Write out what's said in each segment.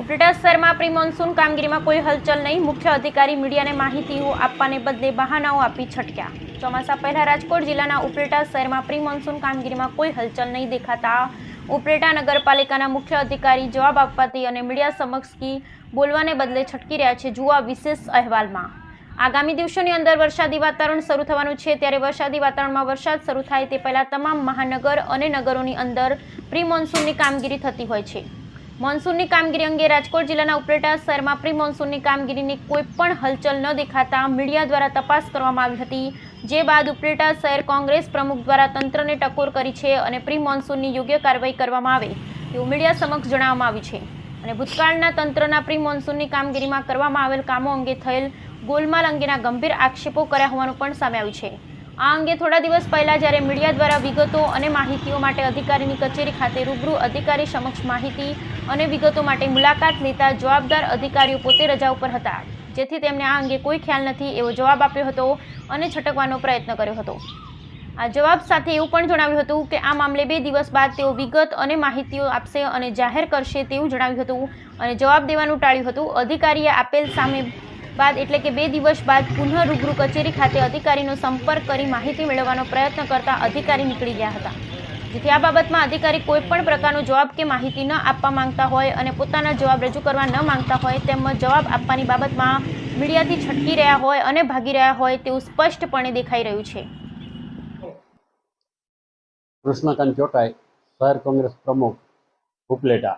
ઉપલેટા શહેરમાં pre monsoon કામગીરીમાં કોઈ હલચલ નહીં. મુખ્ય અધિકારી મીડિયાને માહિતીઓ આપવાને બદલે બહાનાઓ આપી છટક્યા. ચોમાસા પહેલા રાજકોટ જિલ્લાના ઉપલેટા શહેરમાં પ્રી મોન્સૂન કામગીરીમાં કોઈ હલચલ નહીં દેખાતા. ઉપલેટા નગરપાલિકાના મુખ્ય અધિકારી જવાબ આપવાથી અને મીડિયા સમક્ષ કી બોલવાને બદલે છટકી રહ્યા છે જુઓ વિશેષ અહેવાલમાં. આગામી દિવસોની અંદર વરસાદી વાતાવરણ શરૂ થવાનું છે. ત્યારે વરસાદી વાતાવરણમાં વરસાદ શરૂ થાય તે પહેલાં તમામ મહાનગર અને નગરોની અંદર પ્રી મોન્સૂનની કામગીરી થતી હોય છે. મોન્સૂનની કામગીરી અંગે રાજકોટ જિલ્લાના ઉપલેટા શહેરમાં પ્રી મોન્સૂનની કામગીરીની કોઈ પણ હલચલ ન દેખાતા મીડિયા દ્વારા તપાસ કરવામાં આવી હતી. જે બાદ ઉપલેટા શહેર કોંગ્રેસ પ્રમુખ દ્વારા તંત્રને ટકોર કરી છે અને પ્રી મોન્સૂનની યોગ્ય કાર્યવાહી કરવામાં આવે તેવું મીડિયા સમક્ષ જણાવવામાં આવ્યું છે. અને ભૂતકાળના તંત્રના પ્રી મોન્સૂનની કામગીરીમાં કરવામાં આવેલ કામો અંગે થયેલ ગોલમાલ અંગેના ગંભીર આક્ષેપો કર્યા હોવાનું પણ સામે આવ્યું છે. આ અંગે થોડા દિવસ પહેલા જ્યારે મીડિયા દ્વારા વિગતો અને માહિતીઓ માટે અધિકારીની કચેરી ખાતે રૂબરૂ અધિકારી સમક્ષ માહિતી અને વિગતો માટે મુલાકાત લેતા જવાબદાર અધિકારીઓ પોતે રજા ઉપર હતા, જેથી તેમને આ અંગે કોઈ ખ્યાલ નથી એવો જવાબ આપ્યો હતો અને છટકવાનો પ્રયત્ન કર્યો હતો. આ જવાબ સાથે એવું પણ જણાવ્યું હતું કે આ મામલે બે દિવસ બાદ તેઓ વિગત અને માહિતીઓ આપશે અને જાહેર કરશે તેવું જણાવ્યું હતું અને જવાબ દેવાનું ટાળ્યું હતું. અધિકારીએ આપેલ સામે બાદ એટલે કે બે દિવસ બાદ પુનઃ રૂબરૂ કચેરી ખાતે અધિકારીનો સંપર્ક કરી માહિતી મેળવવાનો પ્રયત્ન કરતા અધિકારી નીકળી ગયા હતા. જેથી આ બાબતમાં અધિકારી કોઈપણ પ્રકારનો જવાબ કે માહિતી ન આપવા માંગતા હોય અને પોતાના જવાબ રજૂ કરવા ન માંગતા હોય તેમજ જવાબ આપવાની બાબતમાં મીડિયાથી છટકી રહ્યા હોય અને ભાગી રહ્યા હોય તેવું સ્પષ્ટપણે દેખાઈ રહ્યું છે. કૃષ્ણકાંત ચોટાઈ, શહેર કોંગ્રેસ પ્રમુખ ઉપલેટા.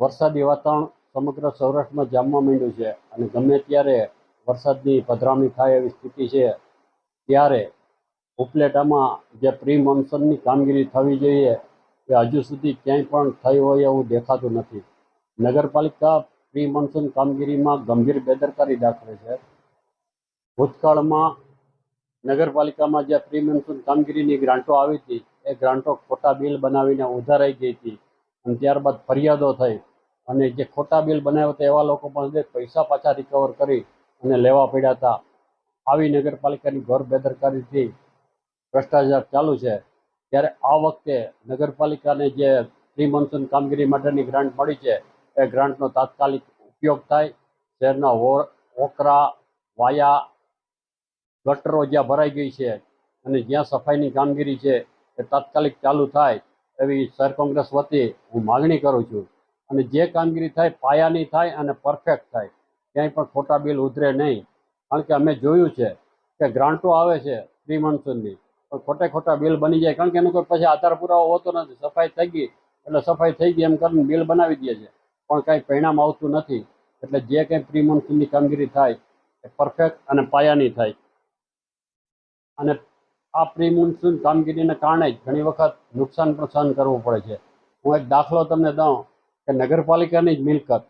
વરસાદી વાતાવરણ સમગ્ર સૌરાષ્ટ્રમાં જામવા માંડ્યું છે. અને ગમે ત્યારે વરસાદની પધરામણી થાય એવી સ્થિતિ છે, ત્યારે ઉપલેટામાં જે પ્રી મોન્સૂનની કામગીરી થવી જોઈએ એ હજુ સુધી ક્યાંય પણ થઈ હોય એવું દેખાતું નથી. નગરપાલિકા પ્રી મોન્સૂન કામગીરીમાં ગંભીર બેદરકારી દાખવે છે. ભૂતકાળમાં નગરપાલિકામાં જે પ્રી મોન્સૂન કામગીરીની ગ્રાન્ટો આવી હતી, એ ગ્રાન્ટો ખોટા બિલ બનાવીને ઉધારાઈ ગઈ હતી અને ત્યારબાદ ફરિયાદો થઈ. અને જે ખોટા બિલ બનાવ્યા હતા, એવા લોકો પણ પૈસા પાછા રિકવર કરી અને લેવા પડ્યા હતા. આવી નગરપાલિકાની ઘર બેદરકારીથી ભ્રષ્ટાચાર ચાલુ છે. ત્યારે આ વખતે નગરપાલિકાને જે પ્રી મોન્સૂન કામગીરી માટેની ગ્રાન્ટ મળી છે, એ ગ્રાન્ટનો તાત્કાલિક ઉપયોગ થાય. શહેરના ઓકરા વાયા, ગટરો જ્યાં ભરાઈ ગઈ છે અને જ્યાં સફાઈની કામગીરી છે, એ તાત્કાલિક ચાલુ થાય એવી શહેર કોંગ્રેસ વતી હું માગણી કરું છું. અને જે કામગીરી થાય, પાયાની થાય અને પરફેક્ટ થાય. ક્યાંય પણ ખોટા બિલ ઉતરે નહીં. કારણ કે અમે જોયું છે કે ગ્રાન્ટો આવે છે પ્રી મોન્સૂનની પણ ખોટે ખોટા બિલ બની જાય. કારણ કે એનો કોઈ પછી આધાર પુરાવો હોતો નથી. સફાઈ થઈ ગઈ એટલે સફાઈ થઈ ગઈ એમ કરીને બિલ બનાવી દે છે. પણ કાંઈ પરિણામ આવતું નથી. એટલે જે કંઈ પ્રી મોન્સૂનની કામગીરી થાય એ પરફેક્ટ અને પાયાની થાય. અને આ પ્રી મોન્સૂન કામગીરીને કારણે જ ઘણી વખત નુકસાન પણ સહન કરવું પડે છે. હું એક દાખલો તમને દઉં. કે નગરપાલિકાની જ મિલકત.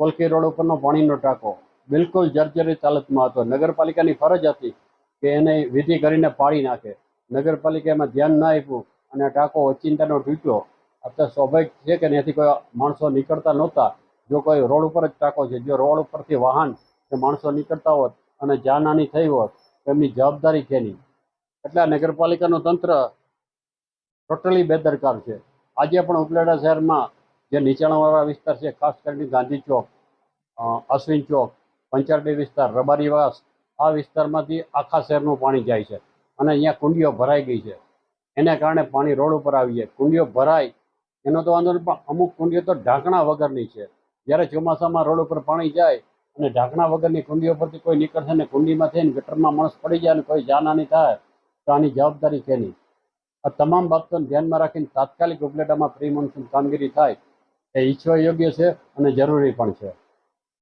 કોલકી રોડ ઉપરનો પાણીનો ટાંકો. બિલકુલ જર્જરિત હાલતમાં હતો. નગરપાલિકાની ફરજ હતી કે એને વિધિ કરીને પાડી નાખે. નગરપાલિકામાં ધ્યાન ના આપ્યું અને ટાંકો ઓચિંતાનો તૂટ્યો. અત્યારે સ્વાભાવિક છે કે ત્યાંથી કોઈ માણસો નીકળતા નહોતા. જો કોઈ રોડ ઉપર જ ટાંકો છે. જો રોડ ઉપરથી વાહન કે માણસો નીકળતા હોત અને જાનહાની થઈ હોત એમની જવાબદારી કેની? એટલે આ નગરપાલિકાનું તંત્ર ટોટલી બેદરકાર છે. આજે પણ ઉપલેટા શહેરમાં જે નીચાણવાળા વિસ્તાર છે, ખાસ કરીને ગાંધી ચોક અશ્વિન ચોક, પંચારડી વિસ્તાર રબારીવાસ આ વિસ્તારમાંથી આખા શહેરનું પાણી જાય છે અને અહીંયા કુંડીઓ ભરાઈ ગઈ છે. એને કારણે પાણી રોડ ઉપર આવી જાય. કુંડીઓ ભરાય, એનો તો વાંધો નહીં, પણ અમુક કુંડીઓ તો ઢાંકણા વગરની છે. જ્યારે ચોમાસામાં રોડ ઉપર પાણી જાય અને ઢાંકણા વગરની કુંડીઓ પરથી કોઈ નીકળશે ને કુંડીમાં થઈને ગટરમાં માણસ પડી જાય અને કોઈ જાનહાની થાય, તો આની જવાબદારી કેની? આ તમામ બાબતોને ધ્યાનમાં રાખીને તાત્કાલિક ઉપલેટામાં પ્રી મોન્સૂન કામગીરી થાય એ ઈચ્છવા યોગ્ય છે અને જરૂરી પણ છે.